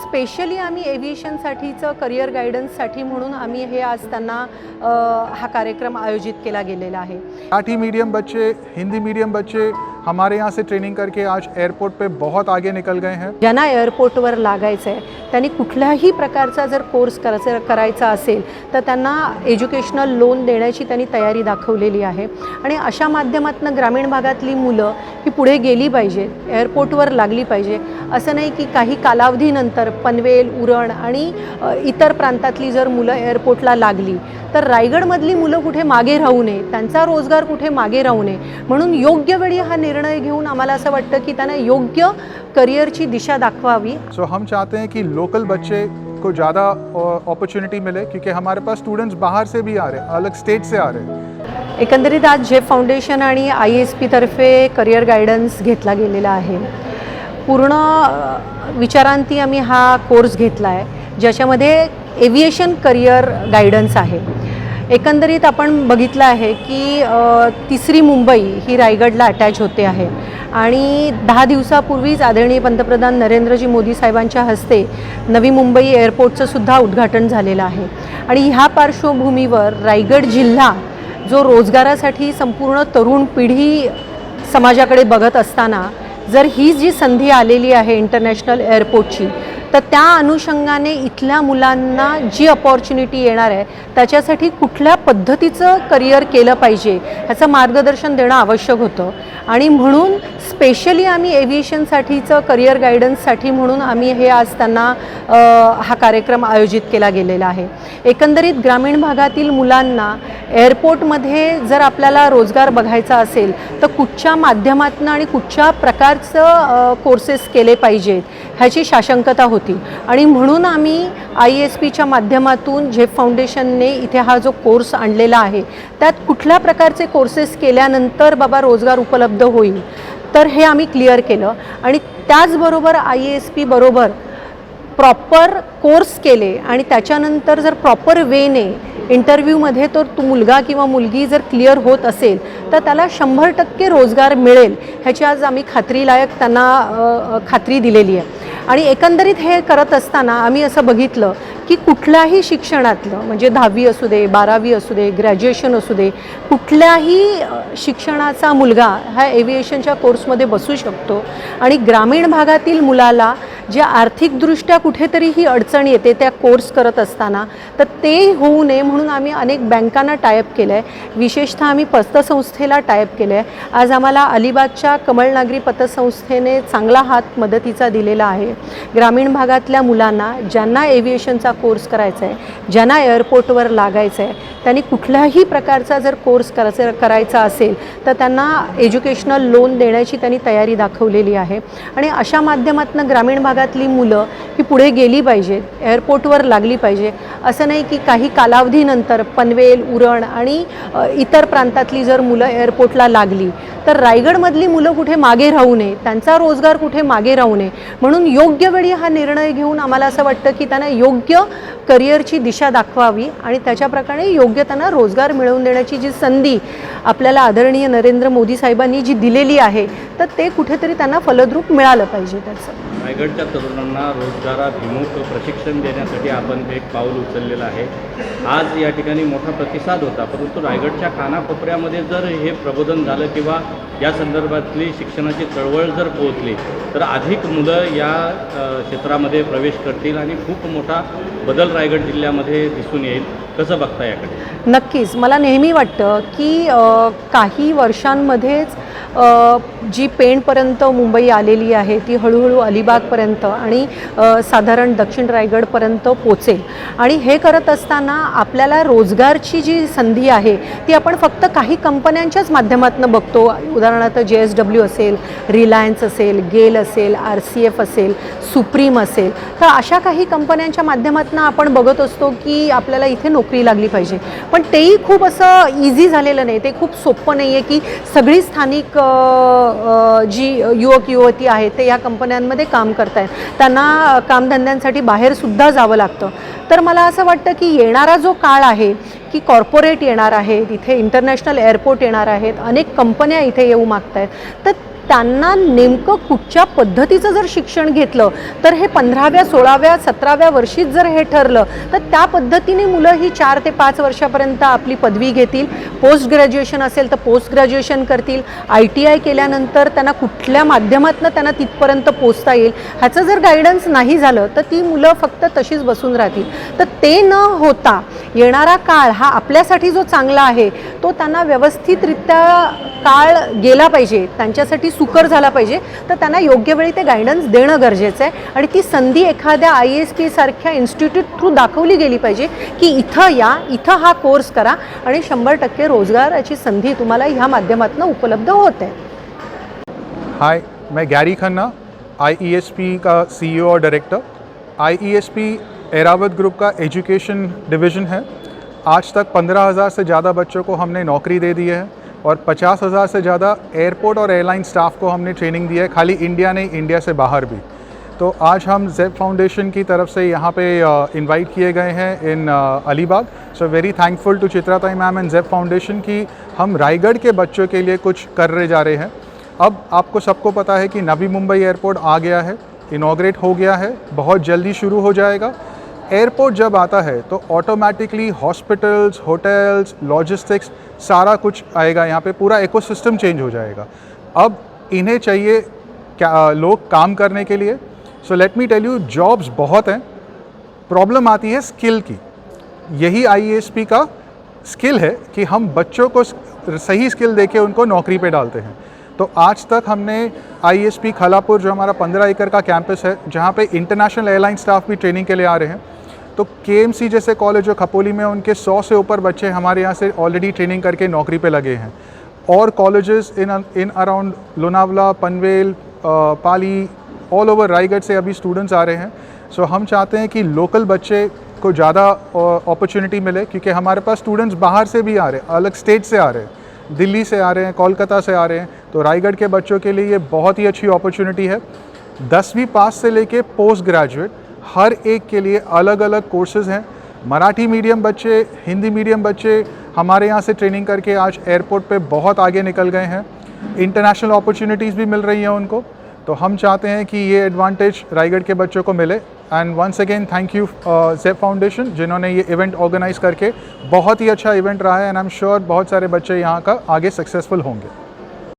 Specially आम्ही एव्हिएशनसाठीचं career गायडन्ससाठी म्हणून आम्ही हे आज त्यांना हा कार्यक्रम आयोजित केला गेलेला आहे. मराठी मीडियम बच्चे हिंदी मीडियम बच्चे हमारे यहाँ से ट्रेनिंग करके आज एयरपोर्ट पे बहुत आगे निकल गए हैं। ज्यांना एअरपोर्टवर लागायचं आहे त्यांनी कुठल्याही प्रकारचा जर कोर्स करायचा करायचा असेल तर त्यांना एज्युकेशनल लोन देण्याची त्यांनी तयारी दाखवलेली आहे. आणि अशा माध्यमातून ग्रामीण भागातली मुलं ही पुढे गेली पाहिजे एअरपोर्टवर लागली पाहिजे. असं नाही की काही कालावधीनंतर पनवेल उरण आणि इतर प्रांतातली जर मुलं एअरपोर्टला लागली तर रायगडमधली मुलं कुठे मागे राहू नये त्यांचा रोजगार कुठे मागे राहू नये. म्हणून योग्य वेळी हा निर्णय घेऊन आम्हाला असं वाटतं की त्यांना योग्य करिअरची दिशा दाखवावी. सो हम चाहते हैं कि लोकल बच्चे को ज़्यादा अपॉर्चुनिटी मिले क्योंकि हमारे पास स्टूडेंट्स बाहर से भी आ रहे हैं अलग स्टेट से आ रहे हैं। एकंदरीत आज झेप फाउंडेशन आणि आय एस पीतर्फे करिअर गायडन्स घेतला गेलेला आहे पूर्ण विचारांती आम्ही हा कोर्स घेतला आहे ज्याच्यामध्ये एव्हिएशन करिअर गायडन्स आहे. एकंदरीत आपण बघितलं आहे की तिसरी मुंबई ही रायगडला अटॅच होते आहे. आणि दहा दिवसापूर्वीच आदरणीय पंतप्रधान नरेंद्रजी मोदी साहेबांच्या हस्ते नवी मुंबई एअरपोर्टचं सुद्धा उद्घाटन झालेलं आहे. आणि ह्या पार्श्वभूमीवर रायगड जिल्हा जो रोजगारासाठी संपूर्ण तरुण पिढी समाजाकडे बघत असताना जर ही जी संधी आलेली आहे इंटरनॅशनल एअरपोर्टची तर त्या अनुषंगाने इथल्या मुलांना जी अपॉर्च्युनिटी येणार आहे त्याच्यासाठी कुठल्या पद्धतीचं करिअर केलं पाहिजे ह्याचं मार्गदर्शन देणं आवश्यक होतं. आणि म्हणून स्पेशली आम्ही एव्हिएशनसाठीचं करिअर गायडन्ससाठी म्हणून आम्ही हे आज त्यांना हा कार्यक्रम आयोजित केला गेलेला आहे. एकंदरीत ग्रामीण भागातील मुलांना एअरपोर्टमध्ये जर आपल्याला रोजगार बघायचा असेल तर कुठच्या माध्यमातून आणि कुठच्या प्रकारचं कोर्सेस केले पाहिजेत ह्याची शाशंकता होती. आणि म्हणून आम्ही आय एस पीच्या माध्यमातून झेप फाउंडेशनने इथे हा जो कोर्स आणलेला आहे त्यात कुठल्या प्रकारचे कोर्सेस केल्यानंतर बाबा रोजगार उपलब्ध होईल तर हे आम्ही क्लिअर केलं. आणि त्याचबरोबर आय एस पी बरोबर प्रॉपर कोर्स केले आणि त्याच्यानंतर जर प्रॉपर वेने इंटरव्ह्यूमध्ये तर तो मुलगा किंवा मुलगी जर क्लिअर होत असेल तर त्याला शंभर टक्के रोजगार मिळेल ह्याची आज आम्ही खात्रीलायक त्यांना खात्री दिलेली आहे. आणि एकंदरीत हे करत असताना आम्ही असं बघितलं की कुठल्याही शिक्षणातलं म्हणजे दहावी असू दे बारावी असू दे ग्रॅज्युएशन असू दे कुठल्याही शिक्षणाचा मुलगा हा एव्हिएशनच्या कोर्समध्ये बसू शकतो. आणि ग्रामीण भागातील मुलाला जे आर्थिकदृष्ट्या कुठेतरी ही अडचण येते त्या कोर्स करत असताना तर ते होऊ नये म्हणून आम्ही अनेक बँकांना टायअप केलं आहे विशेषतः आम्ही पतसंस्थेला टायअप केलं आहे आज आम्हाला अलिबागच्या कमळनागरी पतसंस्थेने चांगला हात मदतीचा दिलेला आहे. ग्रामीण भागातल्या मुलांना ज्यांना एव्हिएशनचा कोर्स करायचा आहे ज्यांना एअरपोर्टवर लागायचं आहे त्यांनी कुठल्याही प्रकारचा जर कोर्स करायचा करायचा असेल तर त्यांना एज्युकेशनल लोन देण्याची त्यांनी तयारी दाखवलेली आहे. आणि अशा माध्यमातून ग्रामीण भागातली मुलं ही पुढे गेली पाहिजेत एअरपोर्टवर लागली पाहिजे. असं नाही की काही कालावधीनंतर पनवेल उरण आणि इतर प्रांतातली जर मुलं एअरपोर्टला लागली तर रायगडमधली मुलं कुठे मागे राहू नये त्यांचा रोजगार कुठे मागे राहू नये म्हणून योग्य वेळी हा निर्णय घेऊन आम्हाला असं वाटतं की त्यांना योग्य करिअरची दिशा दाखवावी आणि त्याच्याप्रकारे योग्य योग्य त्यांना रोजगार मिळवून देण्याची जी संधी आपल्याला आदरणीय नरेंद्र मोदी साहेबांनी जी दिलेली आहे तर ते कुठेतरी त्यांना फलद्रूप मिळालं पाहिजे त्याचं. रायगडच्या तरुणांना रोजगाराभिमुख प्रशिक्षण देण्यासाठी आपण एक पाऊल उचललेलं आहे. आज या ठिकाणी मोठा प्रतिसाद होता परंतु रायगडच्या कानाकोपऱ्यामध्ये जर हे प्रबोधन झालं किंवा या संदर्भातली शिक्षणाची चळवळ जर पोहोचली तर अधिक मुलं या क्षेत्रामध्ये प्रवेश करतील आणि खूप मोठा बदल रायगड जिल्ह्यामध्ये दिसून येईल. कसं बघता याकडे? नक्कीच. मला नेहमी वाटतं की काही वर्षांमध्येच जी पेणपर्यंत मुंबई आलेली आहे ती हळूहळू अलिबागपर्यंत आणि साधारण दक्षिण रायगडपर्यंत पोचेल. आणि हे करत असताना आपल्याला रोजगारची जी संधी आहे ती आपण फक्त काही कंपन्यांच्याच माध्यमातून बघतो. उदाहरणार्थ जे एस डब्ल्यू असेल रिलायन्स असेल गेल असेल आर सी एफ असेल सुप्रीम असेल तर अशा काही कंपन्यांच्या माध्यमातून आपण बघत असतो की आपल्याला इथे नोकरी लागली पाहिजे. पण तेही खूप असं इझी झालेलं नाही ते खूप सोपं नाही आहे की सगळी स्थानिक जी युवक युवती आहेत ते या कंपन्यांमध्ये काम करत आहेत त्यांना कामधंद्यांसाठी बाहेरसुद्धा जावं लागतं. तर मला असं वाटतं की येणारा जो काळ आहे की कॉर्पोरेट येणार आहेत इथे इंटरनॅशनल एअरपोर्ट येणार आहेत अनेक कंपन्या इथे येऊ मागत आहेत तर त्यांना नेमकं कुठच्या पद्धतीचं जर शिक्षण घेतलं तर हे पंधराव्या सोळाव्या सतराव्या वर्षीच जर हे ठरलं तर त्या पद्धतीने मुलं ही चार ते पाच वर्षापर्यंत आपली पदवी घेतील. पोस्ट ग्रॅज्युएशन असेल तर पोस्ट ग्रॅज्युएशन करतील. आय टी आय केल्यानंतर त्यांना कुठल्या माध्यमातून त्यांना तिथपर्यंत पोचता येईल ह्याचं जर गायडन्स नाही झालं तर ती मुलं फक्त तशीच बसून राहतील. तर ते न होता येणारा काळ हा आपल्यासाठी जो चांगला आहे तो त्यांना व्यवस्थितरित्या काळ गेला पाहिजे त्यांच्यासाठी सुकर झाला पाहिजे तर त्यांना योग्य वेळी ते गायडन्स देणं गरजेचं आहे. आणि ती संधी एखाद्या आय एस पी सारख्या इन्स्टिट्यूट थ्रू दाखवली गेली पाहिजे की इथं या इथं हा कोर्स करा आणि शंभर टक्के रोजगाराची संधी तुम्हाला ह्या माध्यमातून उपलब्ध होते. हाय मैं Gary Khanna I E S P का सी और director I E S P Airavat group का एजुकेशन डिवीज़न है. आज तक पंद्रह हज़ार से ज़्यादा बच्चों को हमने नौकरी दे दी है। और पचास हज़ार से ज़्यादा एयरपोर्ट और एयरलाइन स्टाफ को हमने ट्रेनिंग दी है। खाली इंडिया नहीं, इंडिया से बाहर भी। तो आज हम जेब फाउंडेशन की तरफ़ से यहाँ पे इनवाइट किए गए हैं in Alibag. So very thankful to Chitratai ma'am and Zep foundation की हम रायगढ़ के बच्चों के लिए कुछ कर रहे, जा रहे हैं। अब आपको सबको पता है कि नवी मुंबई एयरपोर्ट आ गया है इनाग्रेट हो गया है, बहुत जल्दी शुरू हो जाएगा। एयरपोर्ट जब आता है तो ऑटोमेटिकली हॉस्पिटल्स होटल्स लॉजिस्टिक्स सारा कुछ आएगा, यहाँ पे पूरा इकोसिस्टम चेंज हो जाएगा। अब इन्हें चाहिए क्या लोग काम करने के लिए। So let me tell you jobs बहुत हैं। प्रॉब्लम आती है स्किल की। यही आई का स्किल है कि हम बच्चों को सही स्किल दे के उनको नौकरी पे डालते हैं। तो आज तक हमने आईएसपी खलापुर, जो हमारा पंद्रह एकड़ का कैंपस है, जहाँ पे इंटरनेशनल एयरलाइन स्टाफ भी ट्रेनिंग के लिए आ रहे हैं तो के जैसे कॉलेज जो खपोली में उनके सौ से ऊपर बच्चे हमारे यहाँ से ऑलरेडी ट्रेनिंग करके नौकरी पे लगे हैं। और colleges in in around Lonavala Panvel Pali all over Raigad से अभी स्टूडेंट्स आ रहे हैं। सो हम चाहते हैं कि लोकल बच्चे को ज़्यादा अपॉर्चुनिटी मिले, क्योंकि हमारे पास स्टूडेंट्स बाहर से भी आ रहे हैं, अलग स्टेट से आ रहे हैं, दिल्ली से आ रहे हैं, कोलकाता से आ रहे हैं। तो रायगढ़ के बच्चों के लिए ये बहुत ही अच्छी अपॉर्चुनिटी है। दसवीं पास से लेके पोस्ट ग्रेजुएट हर एक के लिए अलग अलग कोर्सेज हैं। मराठी मीडियम बच्चे, हिंदी मीडियम बच्चे, हमारे यहाँ से ट्रेनिंग करके आज एयरपोर्ट पे बहुत आगे निकल गए हैं। इंटरनेशनल अपॉर्चुनिटीज़ भी मिल रही हैं उनको। तो हम चाहते हैं कि ये एडवांटेज रायगढ़ के बच्चों को मिले। And once again thank you Zep foundation जिन्होंने ये इवेंट ऑर्गेनाइज करके बहुत ही अच्छा इवेंट रहा है। एंड आई एम श्योर बहुत सारे बच्चे यहाँ का आगे सक्सेसफुल होंगे।